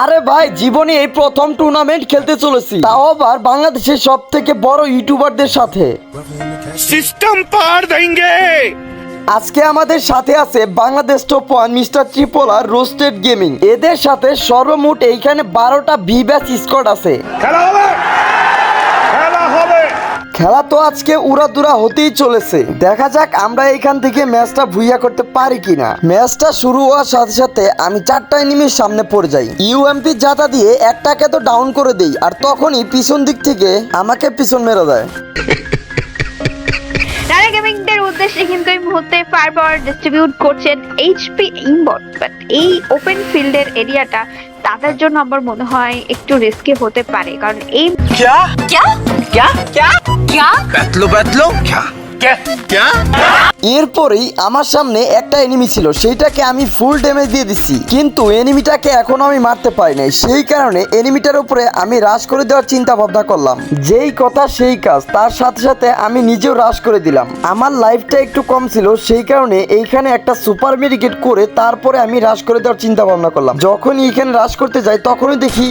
আরে ভাই জীবনে এই প্রথম টুর্নামেন্ট খেলতে চলেছি। তাও আবার বাংলাদেশের সব থেকে বড় ইউটিউবারদের সাথে। সিস্টেম পার দেঙ্গে আজকে আমাদের সাথে আছে বাংলাদেশ টপ ওয়ান মিস্টার আর রোস্টেড গেমিং এদের সাথে সর্বমোট এইখানে বারোটা ভি ব্যাচ স্কোয়াড আছে। খেলা হবে! খেলা তো আজকে উড়াদুরা হতেই চলেছে। দেখা যাক আমরা এইখান থেকে ম্যাচটা ভুইয়া করতে পারি কিনা। ম্যাচটা শুরু হওয়ার সাথে সাথে আমি চারটা এনিমির সামনে পড়ে যাই। ইউএমপি জাতা দিয়ে একটাকে তো ডাউন করে দেই, আর তখনই পিছন দিক থেকে আমাকে পিছন মেরে দেয়। উদ্দেশ্যে কিন্তু এই মুহূর্তে ফায়ার পাওয়ার ডিস্ট্রিবিউট করছেন এইচপি বাট এই ওপেন ফিল্ডের এরিয়াটা তাদের জন্য আমার মনে হয় একটু রিস্কি হতে পারে কারণ এই क्या क्या क्या क्या क्या बैतलो बैतलो क्या क्या क्या এরপরেই আমার সামনে একটা এনিমি ছিল সেইটাকে আমি ফুল ড্যামেজ দিয়ে দিছি কিন্তু এনিমিটাকে এখন আমি মারতে পারি নাই। সেই কারণে এনিমিটার উপরে আমি রাশ করে দেওয়ার চিন্তা ভাবনা করলাম। যেই কথা সেই কাজ তার সাথে সাথে আমি নিজেও রাশ করে দিলাম। আমার লাইফটা একটু কম ছিল সেই কারণে এইখানে একটা সুপার মেডিকেট করে তারপরে আমি রাশ করে দেওয়ার চিন্তা ভাবনা করলাম। যখন এইখানে রাশ করতে যাই তখনই দেখি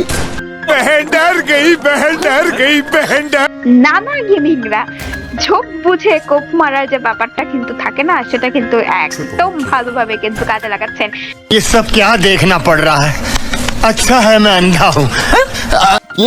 না না गई बहन डर गई बहन डर নানা গেমিংরা ঝোপ বুঝে কোপ মারার যে ব্যাপারটা কিন্তু থাকে না সেটা কিন্তু একদম ভালোভাবে কিন্তু কাজে লাগাচ্ছেন ये सब क्या देखना पड़ रहा है अच्छा है मैं अंधा हूँ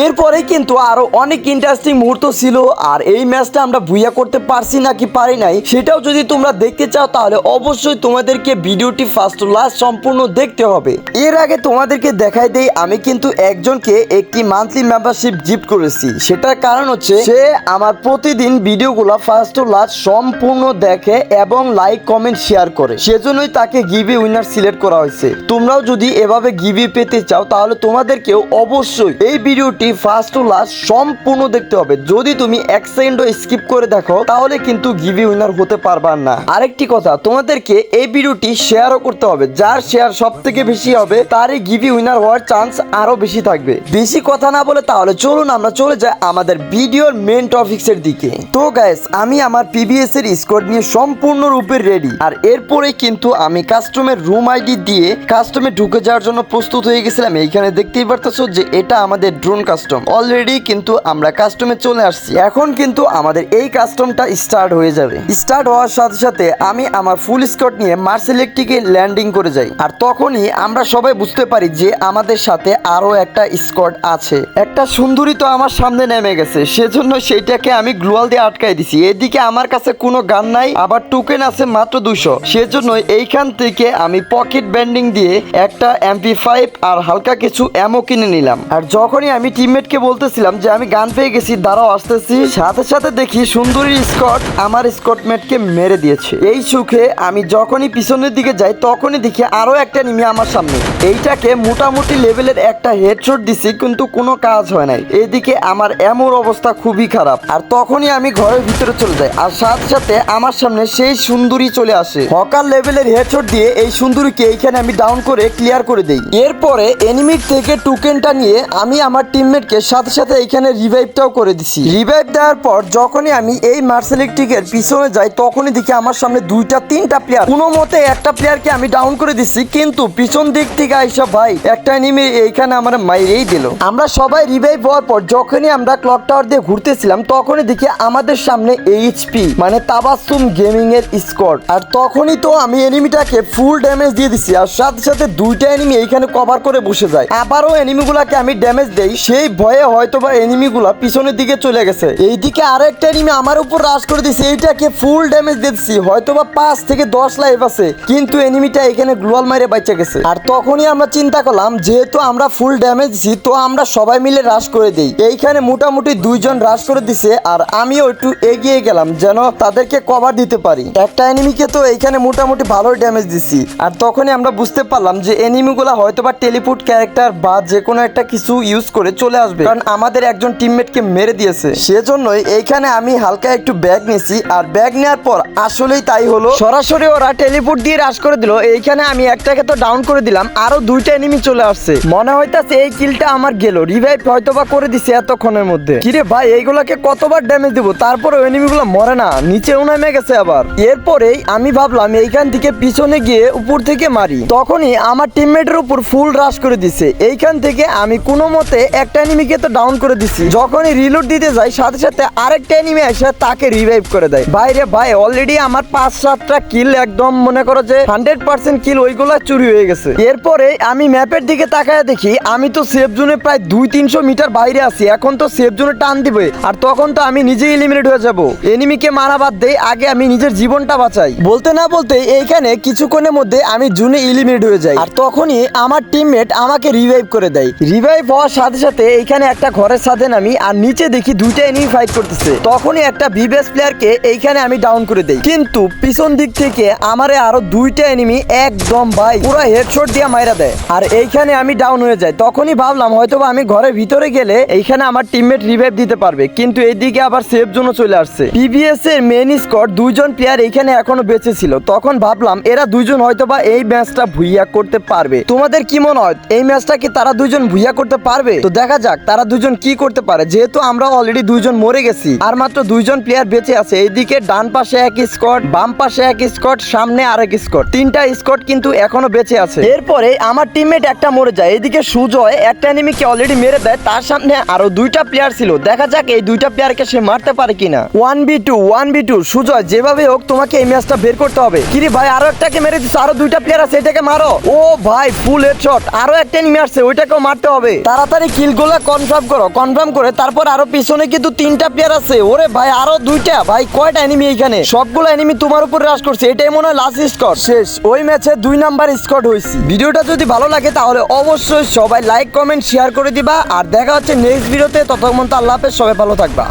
এরপরে কিন্তু আরও অনেক ইন্টারেস্টিং মুহূর্ত ছিল, আর এই ম্যাচটা আমরা ভুইয়া করতে পারছি নাকি পারি নাই, সেটাও যদি তোমরা দেখতে চাও তাহলে অবশ্যই তোমাদেরকে ভিডিওটি ফার্স্ট টু লাস্ট সম্পূর্ণ দেখতে হবে। এর আগে তোমাদেরকে দেখাই দেই, আমি কিন্তু একজনকে একটি মান্থলি মেম্বারশিপ গিফট করেছি। সেটার কারণ হচ্ছে, সে আমার প্রতিদিন ভিডিওগুলো ফার্স্ট টু লাস্ট সম্পূর্ণ দেখে এবং লাইক কমেন্ট শেয়ার করে। সেজন্যই তাকে গিভি উইনার সিলেক্ট করা হয়েছে। তোমরাও যদি এভাবে গিভি পেতে চাও, তাহলে তোমাদেরকেও অবশ্যই এই ভিডিওটি ফার্স্ট টু লাস্ট সম্পূর্ণ দেখতে হবে। যদি তুমি এক সেকেন্ডও স্কিপ করে দেখো, তাহলে কিন্তু গিভি উইনার হতে পারবা না। আরেকটি কথা, তোমাদেরকে এই ভিডিওটি শেয়ারও করতে হবে। যার শেয়ার সব থেকে বেশি হবে, তারই গিভি উইনার হওয়ার চান্স আরও বেশি থাকবে। বেশি কথা না বলে তাহলে চলুন আমরা চলে যাই আমাদের ভিডিওর মেন টপিক্সের দিকে। তো গাইস আমি আমার পিবিএস এর স্কোর নিয়ে সম্পূর্ণরূপে রেডি আর এরপরে কিন্তু আমি কাস্টমের রুম আইডি দিয়ে কাস্টমে ঢুকে যাওয়ার জন্য প্রস্তুত হয়ে গেছিলাম। এইখানে দেখতেই পারতেছো যে এটা আমাদের ড্রোন কাস্টম অলরেডি কিন্তু আমরা কাস্টমে চলে আসছি। এখন কিন্তু আমাদের এই কাস্টমটা স্টার্ট হয়ে যাবে। স্টার্ট হওয়ার সাথে সাথে আমি আমার ফুল স্কট নিয়ে মার্স ইলেকট্রিকে ল্যান্ডিং করে যাই। আর তখনই আমরা সবাই বুঝতে পারি যে আমাদের সাথে আরও একটা স্কট আছে। একটা সুন্দরী তো আমার সামনে নেমে গেছে। সেজন্য সেইটাকে আমি গ্লোয়াল দিয়ে আটকাই দিছি। এদিকে আমার কাছে কোনো গান নাই, আবার টোকেন আছে মাত্র দুশো সেজন্য এইখান থেকে আমি পকেট ব্যান্ডিং দিয়ে একটা এমপি ফাইভ আর হালকা কিছু অ্যামো কিনে নিলাম। আর যখনই আমি টিমমেটকে বলতেছিলাম যে আমি গান পেয়ে গেছি, দাঁড়াও আসতেছি। সাথে সাথে দেখি সুন্দরী স্কট আমার স্কটমেটকে মেরে দিয়েছে। এই সুখে আমি যখনই পিছনের দিকে যাই, তখনই দেখি আরও একটা নিমে আমার সামনে। এইটাকে মোটামুটি লেভেলের একটা হেডশট দিছি, কিন্তু কোনো কাজ হয় নাই। এদিকে আমার এমন অবস্থা খুবই খারাপ। আর তখনই আমি ঘরের ভিতরে চলে যাই। আর সাথে সাথে আমার সামনে সেই সুন্দরী চলে আসে। হকার লেভেলের হেডশট দিয়ে এই সুন্দরীকে এইখানে আমি ডাউন করে ক্লিয়ার করে দেই। এরপরে এনিমির থেকে টুকেনটা নিয়ে আমি আমার টিমমেটকে সাথে সাথে এইখানে রিভাইভটাও করে দিছি। রিভাইভ দেওয়ার পর যখনই আমি এই মার্সেলিকটিকের পিছনে যাই, তখনই দেখি আমার সামনে দুইটা, তিনটা প্লেয়ার কোনো মতে একটা প্লেয়ারকে আমি ডাউন করে দিচ্ছি কিন্তু পিছন দিক থেকে আইসা ভাই, একটা এনিমি এইখানে আমার মাইরেই দিল। আমরা সবাই রিভাইভ হওয়ার পর যখনই আমরা ক্লক টাওয়ার দিয়ে ঘুরতেছিলাম, তখনই দেখি আমাদের সামনে এইচপি মানে তাবাসুম গেমিং এর স্কোয়াড আর তখনই তো আমি এনিমিটাকে ফুল ড্যামেজ দিয়ে দিছি, আর সাথে সাথে দুইটা এনিমি এইখানে কভার করে বসে যায়। আবারও এনিমিগুলাকে আমি ড্যামেজ দেই সেই ভয়ে হয়তো বা এনিমিগুলা পিছনের দিকে চলে গেছে। এইদিকে আরও একটা এনিমি আমার উপর রাশ করে দিছে, এইটাকে ফুল ড্যামেজ দিচ্ছি হয়তো বা পাঁচ থেকে দশ লাইফ আছে, কিন্তু এনিমিটা এখানে গ্লোয়াল মারে বাচ্চা গেছে। আর তখনই আমরা চিন্তা করলাম, যেহেতু আমরা ফুল ড্যামেজ দিছি, তো আমরা সবাই মিলে রাশ করে দেই। এইখানে মোটামুটি দুইজন রাশ করে দিছে, আর আমিও একটু এগিয়ে গেলাম, যেন তাদেরকে কভার দিতে পারি। একটা এনিমিকে তো এইখানে মোটামুটি ভালো ড্যামেজ দিছি। আর তখনই আমরা বুঝতে পারলাম যে এনিমিগুলা হয়তো বা টেলিপুট ক্যারেক্টার বা যে কোনো একটা কিছু ইউজ করে চলে আসবে। কারণ আমাদের একজন টিমমেটকে মেরে দিয়েছে। সেজন্যই এইখানে আমি হালকা একটু ব্যাগ নিয়েছি আর ব্যাগ নেওয়ার পর আসলেই তাই হলো। সরাসরি ওরা টেলিপোর্ট দিয়ে রাশ করে দিল। এইখানে আমি একটাকে তো ডাউন করে দিলাম আরও দুইটা এনিমি চলে আসছে। মনে হইতাছে এই কিলটা আমার গেল। রিভাইভ হয়তো বা করে দিছে এতক্ষণের মধ্যে। কিরে ভাই এইগুলাকে কতবার ড্যামেজ দেবো? তারপরে এনিমিগুলো মরে না। নিচেও নেমে গেছে আবার। এরপরেই আমি ভাবলাম এইখান থেকে পিছনে গিয়ে উপর থেকে মারি। তখনই আমার টিমমেটের উপর ফুল রাশ করে দিছে। এইখান থেকে আমি কোনো মতে একটা এনিমিকে তো ডাউন করে দিছি। যখনই রিলোড দিতে যাই, সাথে সাথে আরেকটা এনিমি এসে তাকে রিভাইভ করে দেয়। বাইরে ভাই অলরেডি আমার পাঁচ, সাতটা কিল একদম, মনে করো যে হান্ড্রেড পার্সেন্ট কিল ওইগুলা চুরি হয়ে গেছে। এরপরে আমি ম্যাপের দিকে তাকায় দেখি, আমি তো সেফ জোনে প্রায় দুই তিনশো মিটার বাইরে আছি, এখন তো সেফ জোনে টান দিবে। আর তখন তো আমি নিজেই এলিমিনেট হয়ে যাব। এনিমিকে মারা বাদ দেই, আগে আমি নিজের জীবনটা বাঁচাই। বলতে না বলতে এইখানে কিছুক্ষণের মধ্যে আমি জুনে এলিমিনেট হয়ে যাই। আর তখনই আমার টিমমেট আমাকে রিভাইভ করে দেয়। রিভাইভ হওয়ার সাথে সাথে এইখানে একটা ঘরের সাথে নামি আর নিচে দেখি দুইটা এনিমি ফাইট করতেছে। তখনই একটা বিবেস প্লেয়ারকে এইখানে আমি ডাউন করে দেই। কিন্তু পিছন দিক থেকে আমারে আরও দুইটা এনিমি একদম ভাই পুরো হেডশট দিয়ে মাইরা দেয়। আর এইখানে আমি ডাউন হয়ে যাই। তখনই ভাবলাম হয়তো আমি ঘরের ভিতরে গেলে এইখানে আমার টিমমেট রিভাইভ দিতে পারবে। কিন্তু এইদিকে আবার সেফ জোনও চলে আসছে। পিবিএস এর মেন স্কোয়াড দুইজন প্লেয়ার এইখানে এখনও বেঁচে ছিল। তখন ভাবলাম এরা দুইজন হয়তো বা এই ম্যাচটা ভুইয়া করতে পারবে। তোমাদের কি মনে হয়? এই ম্যাচটা কি তারা দুইজন ভুইয়া করতে পারবে? তো দেখা যাক তারা দুজন কি করতে পারে। যেহেতু আমরা অলরেডি দুইজন মরে গেছি, আর মাত্র দুইজন প্লেয়ার বেঁচে আছে, এইদিকে ডান পাশে এক স্কট বাম পাশে এক স্কট সামনে আরেক স্কট তিনটা স্কট কিন্তু এখনও বেঁচে আছে। এরপরে আমার টিমমেট একটা মরে যায়, এদিকে সুজয় একটা এনিমিকে অলরেডি মেরে দেয়, তার সামনে আরও দুইটা প্লেয়ার ছিল। দেখা যাক এই দুইটা প্লেয়ারকে সে মারতে পারে কিনা। One B two one B two Sujoy যেভাবে হোক তোমাকে এই ম্যাচটা বের করতে হবে। কিরে ভাই, আরও একটাকে মেরে দিচ্ছে আরও দুইটা প্লেয়ার আছে, এটাকে মারো। ও ভাই ফুল হেডশট আরও একটা এনিমি আসছে, ওইটাকেও মারতে হবে। তাড়াতাড়ি কিলগুলো কনফার্ম করো কনফার্ম করে তারপর আরও পিছনে কিন্তু তিনটা প্লেয়ার আছে। ওরে ভাই, আরও দুইটা? ভাই, কয়টা এনিমি এখানে সবগুলো এনিমি তোমার উপর রাস করছে, এটাই মনে হয় লাস্ট স্কট শেষ, ওই ম্যাচে দুই নাম্বার স্কট হয়েছি। ভিডিওটা যদি ভালো লাগে তাহলে অবশ্যই সবাই লাইক কমেন্ট শেয়ার করে দিবা। আর দেখা হচ্ছে নেক্সট ভিডিওতে ততক্ষণ তো আল্লাহ হাফেজ, সবাই ভালো থাকবা।